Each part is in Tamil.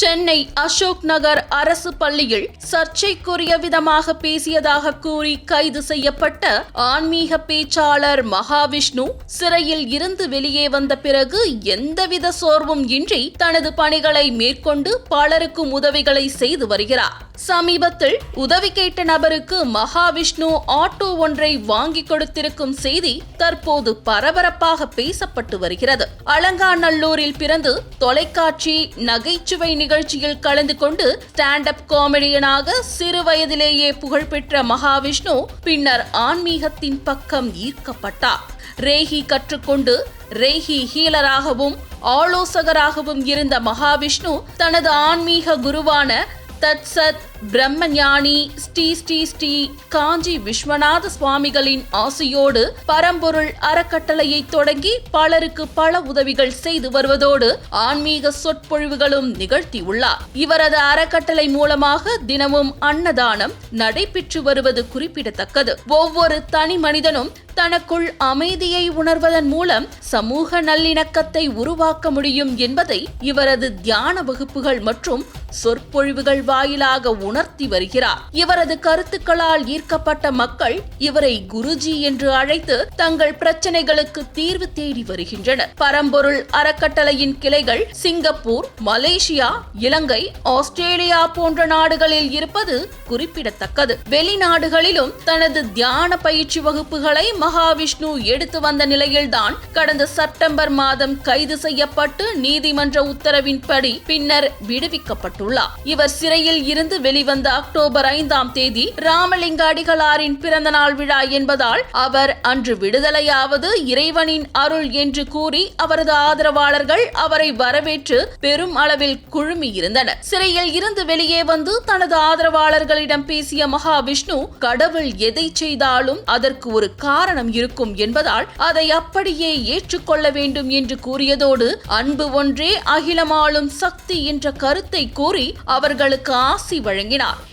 சென்னை அசோக் நகர் அரசு பள்ளியில் சர்ச்சைக்குரிய விதமாக பேசியதாக கூறி கைது செய்யப்பட்ட ஆன்மீக பேச்சாளர் மகாவிஷ்ணு சிறையில் இருந்து வெளியே வந்த பிறகு எந்தவித சோர்வும் இன்றி தனது பணிகளை மேற்கொண்டு பலருக்கும் உதவிகளை செய்து வருகிறார். சமீபத்தில் உதவி கேட்ட நபருக்கு மகாவிஷ்ணு ஆட்டோ ஒன்றை வாங்கி கொடுத்திருக்கும் செய்தி தற்போது பரபரப்பாக பேசப்பட்டு வருகிறது. அலங்காநல்லூரில் பிறந்து தொலைக்காட்சி நகைச்சுவை நிகழ்ச்சியில் கலந்து கொண்டு ஸ்டாண்ட் அப் காமெடியனாக சிறு வயதிலேயே புகழ்பெற்ற மகாவிஷ்ணு பின்னர் ஆன்மீகத்தின் பக்கம் ஈர்க்கப்பட்டார். ரேஹி கற்றுக்கொண்டு ரேஹி ஹீலராகவும் ஆலோசகராகவும் இருந்த மகாவிஷ்ணு தனது ஆன்மீக குருவான தத்சத் பிரம்மஞானி ஸ்ரீ ஸ்ரீ ஸ்ரீ காஞ்சி விஸ்வநாத சுவாமிகளின் ஆசையோடு பரம்பொருள் அறக்கட்டளையை தொடங்கி பலருக்கு பல உதவிகள் செய்து வருவதோடு ஆன்மீக சொற்பொழிவுகளும் நிகழ்த்தியுள்ளார். இவரது அறக்கட்டளை மூலமாக தினமும் அன்னதானம் நடைபெற்று வருவது குறிப்பிடத்தக்கது. ஒவ்வொரு தனி மனிதனும் தனக்குள் அமைதியை உணர்வதன் மூலம் சமூக நல்லிணக்கத்தை உருவாக்க முடியும் என்பதை இவரது தியான வகுப்புகள் மற்றும் சொற்பொழிவுகள் வாயிலாக உணர்த்தி வருகிறார். இவரது கருத்துக்களால் ஈர்க்கப்பட்ட மக்கள் இவரை குருஜி என்று அழைத்து தங்கள் பிரச்சனைகளுக்கு தீர்வு தேடி வருகின்றனர். பரம்பொருள் அறக்கட்டளையின் கிளைகள் சிங்கப்பூர் மலேசியா இலங்கை ஆஸ்திரேலியா போன்ற நாடுகளில் இருப்பது குறிப்பிடத்தக்கது. வெளிநாடுகளிலும் தனது தியான பயிற்சி வகுப்புகளை மகாவிஷ்ணு எடுத்து வந்த நிலையில்தான் கடந்த செப்டம்பர் மாதம் கைது செய்யப்பட்டு நீதிமன்ற உத்தரவின்படி பின்னர் விடுவிக்கப்பட்டுள்ளார். இவர் சிறையில் இருந்து வெளி வெளிவந்த அக்டோபர் ஐந்தாம் தேதி ராமலிங்க அடிகளாரின் பிறந்த நாள் விழா என்பதால் அவர் அன்று விடுதலையாவது இறைவனின் அருள் என்று கூறி அவரது ஆதரவாளர்கள் அவரை வரவேற்று பெரும் அளவில் குழுமி இருந்தனர் சிறையில் இருந்து வெளியே வந்து தனது ஆதரவாளர்களிடம் பேசிய மகாவிஷ்ணு கடவுள் எதை செய்தாலும் அதற்கு ஒரு காரணம் இருக்கும் என்பதால் அதை அப்படியே ஏற்றுக்கொள்ள வேண்டும் என்று கூறியதோடு அன்பு ஒன்றே அகிலமாளும் சக்தி என்ற கருத்தை கூறி அவர்களுக்கு ஆசி வழங்கினார்.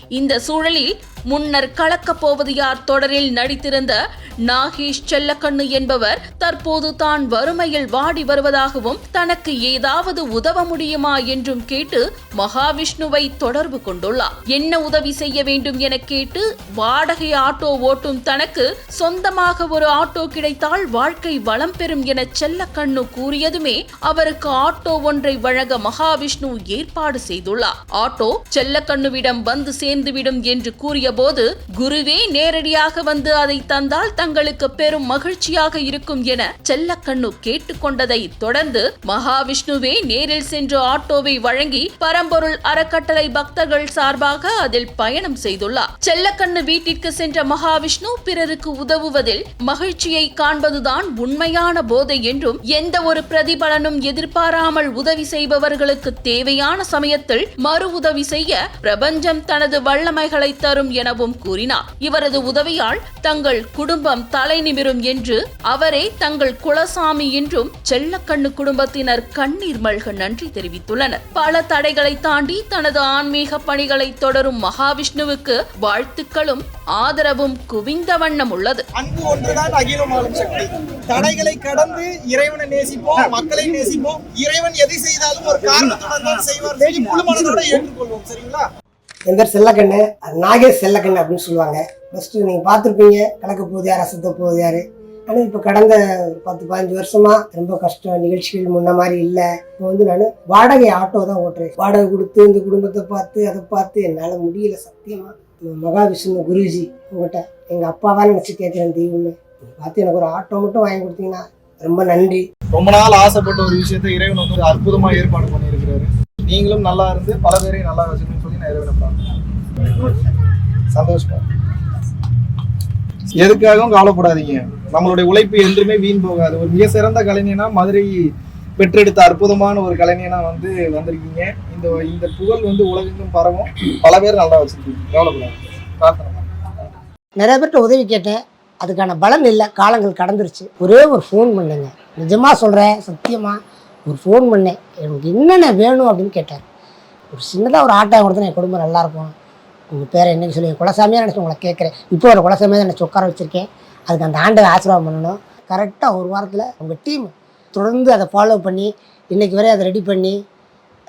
இந்த சூழலில் முன்னர் கலக்கப் போவது யார் தொடரில் நடித்திருந்த நாகேஷ் செல்லக்கண்ணு என்பவர் தற்போது தான் வறுமையில் வாடி வருவதாகவும் தனக்கு ஏதாவது உதவ முடியுமா என்றும் கேட்டு மகாவிஷ்ணுவை தொடர்பு கொண்டுள்ளார். என்ன உதவி செய்ய வேண்டும் என கேட்டு வாடகை ஆட்டோ ஓட்டும் தனக்கு சொந்தமாக ஒரு ஆட்டோ கிடைத்தால் வாழ்க்கை வளம் பெறும் என செல்லக்கண்ணு கூறியதுமே அவருக்கு ஆட்டோ ஒன்றை வழங்க மகாவிஷ்ணு ஏற்பாடு செய்துள்ளார். ஆட்டோ செல்லக்கண்ணுவிடம் வந்து சேர்ந்துவிடும் என்று கூறிய போது குருவே நேரடியாக வந்து அதை தந்தால் தங்களுக்கு பெரும் மகிழ்ச்சியாக இருக்கும் என செல்லக்கண்ணு கேட்டுக்கொண்டதை தொடர்ந்து மகாவிஷ்ணுவே நேரில் சென்று ஆட்டோவை வழங்கி பரம்பொருள் அறக்கட்டளை பக்தர்கள் சார்பாக அதில் பயணம் செய்துள்ளார். செல்லக்கண்ணு வீட்டிற்கு சென்ற மகாவிஷ்ணு பிறருக்கு உதவுவதில் மகிழ்ச்சியை காண்பதுதான் உண்மையான போதை என்றும் எந்த ஒரு பிரதிபலனும் எதிர்பாராமல் உதவி செய்பவர்களுக்கு தேவையான சமயத்தில் மறு உதவி செய்ய பிரபஞ்சம் தனது வல்லமைகளை தரும் என எனவும் கூறினார். இவரது உதவியால் தங்கள் குடும்பம் தலை நிமிரும் என்று அவரே தங்கள் குலசாமி என்றும் செல்லக்கண்ணு குடும்பத்தினர் கண்ணீர் மல்க நன்றி தெரிவித்துள்ளனர். பல தடைகளை தாண்டி தனது ஆன்மீக பணிகளை தொடரும் மகாவிஷ்ணுவுக்கு வாழ்த்துக்களும் ஆதரவும் குவிந்த வண்ணம் உள்ளது. அன்பு ஒன்றுதான் அகிலம் ஆளும் சக்தி. தடைகளை கடந்து இறைவனை நேசிப்போம் மக்களை நேசிப்போம். இறைவன் எதை செய்தாலும் ஒரு காரணத்துடன் தான் செய்வார். ஏற்றுக்கொள்வோம் சரிங்களா? என் பேர் செல்லக்கண்ணு? அது நாகேஷ் செல்லக்கண்ணு அப்படின்னு சொல்லுவாங்க. ஃபஸ்ட்டு நீங்கள் பார்த்துருப்பீங்க. கலக்க போகுது யார் அசத்த போகுது யார் ஆனால் இப்போ கடந்த ஒரு பத்து பதினஞ்சு வருஷமா ரொம்ப கஷ்டம் நிகழ்ச்சிகள் முன்ன மாதிரி இல்லை. இப்போ வந்து நான் வாடகை ஆட்டோ தான் ஓட்டுறேன். வாடகை கொடுத்து இந்த குடும்பத்தை பார்த்து அதை பார்த்து என்னால் முடியல சத்தியமா. மகாவிஷ்ணு குருஜி உங்கள்கிட்ட எங்கள் அப்பாவா நினச்சி கேட்குறேன் தெய்வம்னு பார்த்து எனக்கு ஒரு ஆட்டோ மட்டும் வாங்கி கொடுத்தீங்கன்னா ரொம்ப நன்றி. ரொம்ப நாள் ஆசைப்பட்ட ஒரு விஷயத்தை இறைவன் வந்து ஒரு ஏற்பாடு பண்ணியிருக்கிறாரு. நீங்களும் நல்லா இருந்து பல பேரையும் நல்லா வச்சுக்கணும்னு சொல்லி நான் இறைவனை சந்தோஷமா? எதுக்காகவும் கவலைப்படாதீங்க. நம்மளுடைய உழைப்பு என்றுமே வீண் போகாது. ஒரு மிக சிறந்த கலைஞனா மதுரை பெற்றெடுத்த அற்புதமான ஒரு கலைஞனா வந்து வந்திருக்கீங்க. இந்த இந்த புகழ் வந்து உலகெங்கும் பரவும். பல பேர் நல்லா வச்சிருக்கீங்க. கவலைப்படாது பிரார்த்தனை நிறைய பேர்கிட்ட உதவி கேட்டேன். அதுக்கான பலன் இல்லை. காலங்கள் கடந்துருச்சு. ஒரே ஒரு ஃபோன் பண்ணுங்க. நிஜமாக சொல்கிறேன் சத்தியமாக ஒரு ஃபோன் பண்ணேன். எனக்கு என்னென்ன வேணும் அப்படின்னு கேட்டார் ஒரு சின்னதாக ஒரு ஆட்டோ கொடுத்தா என் குடும்பம் நல்லாயிருக்கும் உங்கள் பேரை என்னன்னு சொல்லி குலசாமியாக நினச்சி உங்களை கேட்குறேன். இப்போ ஒரு குலசாமியாக தான் நினச்சி உட்கார வச்சுருக்கேன். அதுக்கு அந்த ஆண்டை ஆசீர்வாதம் பண்ணணும். கரெக்டாக ஒரு வாரத்தில் உங்கள் டீம் தொடர்ந்து அதை ஃபாலோ பண்ணி இன்றைக்கி வரை அதை ரெடி பண்ணி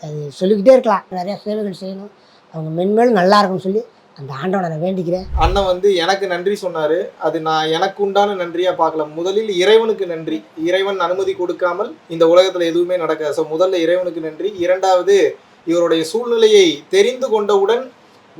அது சொல்லிக்கிட்டே இருக்கலாம். நிறையா சேவைகள் செய்யணும். அவங்க மென்மேலும் நல்லா இருக்கும்னு சொல்லி அந்த ஆண்டோட நான் வேண்டிக்கிறேன். அண்ணன் வந்து எனக்கு நன்றி சொன்னாரு. அது நான் எனக்கு உண்டான நன்றியா பார்க்கல. முதலில் இறைவனுக்கு நன்றி. இறைவன் அனுமதி கொடுக்காமல் இந்த உலகத்துல எதுவுமே நடக்காது. ஸோ முதல்ல இறைவனுக்கு நன்றி. இரண்டாவது இவருடைய சூழ்நிலையை தெரிந்து கொண்டவுடன்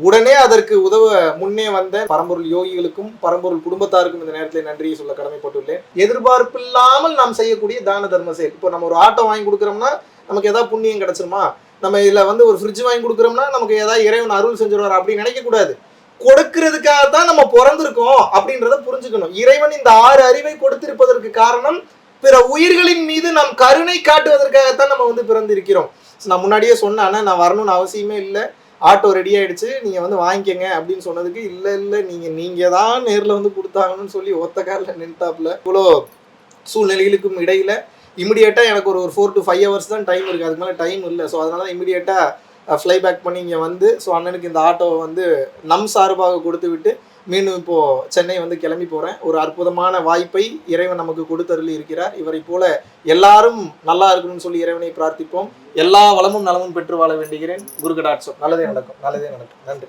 உடனே அதற்கு உதவ முன்னே வந்த பரம்பொருள் யோகிகளுக்கும் பரம்பொருள் குடும்பத்தாருக்கும் இந்த நேரத்தில் நன்றியை சொல்ல கடமைப்பட்டுள்ளேன். எதிர்பார்ப்பில்லாமல் நாம் செய்யக்கூடிய தான தர்ம செயல். இப்போ நம்ம ஒரு ஆட்டோ வாங்கி கொடுக்குறோம்னா நமக்கு ஏதாவது புண்ணியம் கிடைச்சிருமா? நம்ம இதில் வந்து ஒரு ஃப்ரிட்ஜ் வாங்கி கொடுக்குறோம்னா நமக்கு ஏதாவது இறைவன் அருள் செஞ்சிருவார் அப்படின்னு நினைக்கக்கூடாது. கொடுக்கறதுக்காக கொடுக்கிறதுக்காக தான் நம்ம பிறந்திருக்கோம் அப்படின்றத புரிஞ்சுக்கணும். இறைவன் இந்த ஆறு அறிவை கொடுத்திருப்பதற்கு காரணம் பிற உயிர்களின் மீது நாம் கருணை காட்டுவதற்காகத்தான் நம்ம வந்து பிறந்திருக்கிறோம். நான் முன்னாடியே சொன்னேன் ஆனால் நான் வரணும்னு அவசியமே இல்லை. ஆட்டோ ரெடி ஆயிடுச்சு. நீங்க வந்து வாங்கிக்கங்க அப்படின்னு சொன்னதுக்கு இல்ல இல்ல நீங்க நீங்க தான் நேர்ல வந்து கொடுத்தாங்கன்னு சொல்லி ஒத்த காலில் நின்ட்டாப்ல இவ்வளோ சூழ்நிலைகளுக்கும் இடையில இமிடியேட்டா எனக்கு ஒரு ஒரு ஃபோர் டு ஃபைவ் ஹவர்ஸ் தான் டைம் இருக்கு. அதுக்கு மேலே டைம் இல்லை. ஸோ அதனால இமிடியேட்டா ஃப்ளை பேக் பண்ணி இங்கே வந்து ஸோ அண்ணனுக்கு இந்த ஆட்டோவை வந்து நம் சார்பாக கொடுத்து விட்டு மீண்டும் இப்போ சென்னை வந்து கிளம்பி போறேன். ஒரு அற்புதமான வாய்ப்பை இறைவன் நமக்கு கொடுத்தருளி இருக்கிறார். இவரை போல எல்லாரும் நல்லா இருக்கணும்னு சொல்லி இறைவனை பிரார்த்திப்போம். எல்லா வளமும் நலமும் பெற்று வாழ வேண்டுகிறேன். குரு கடாட்சம் நல்லதே நடக்கும். நல்லதே நடக்கும். நன்றி.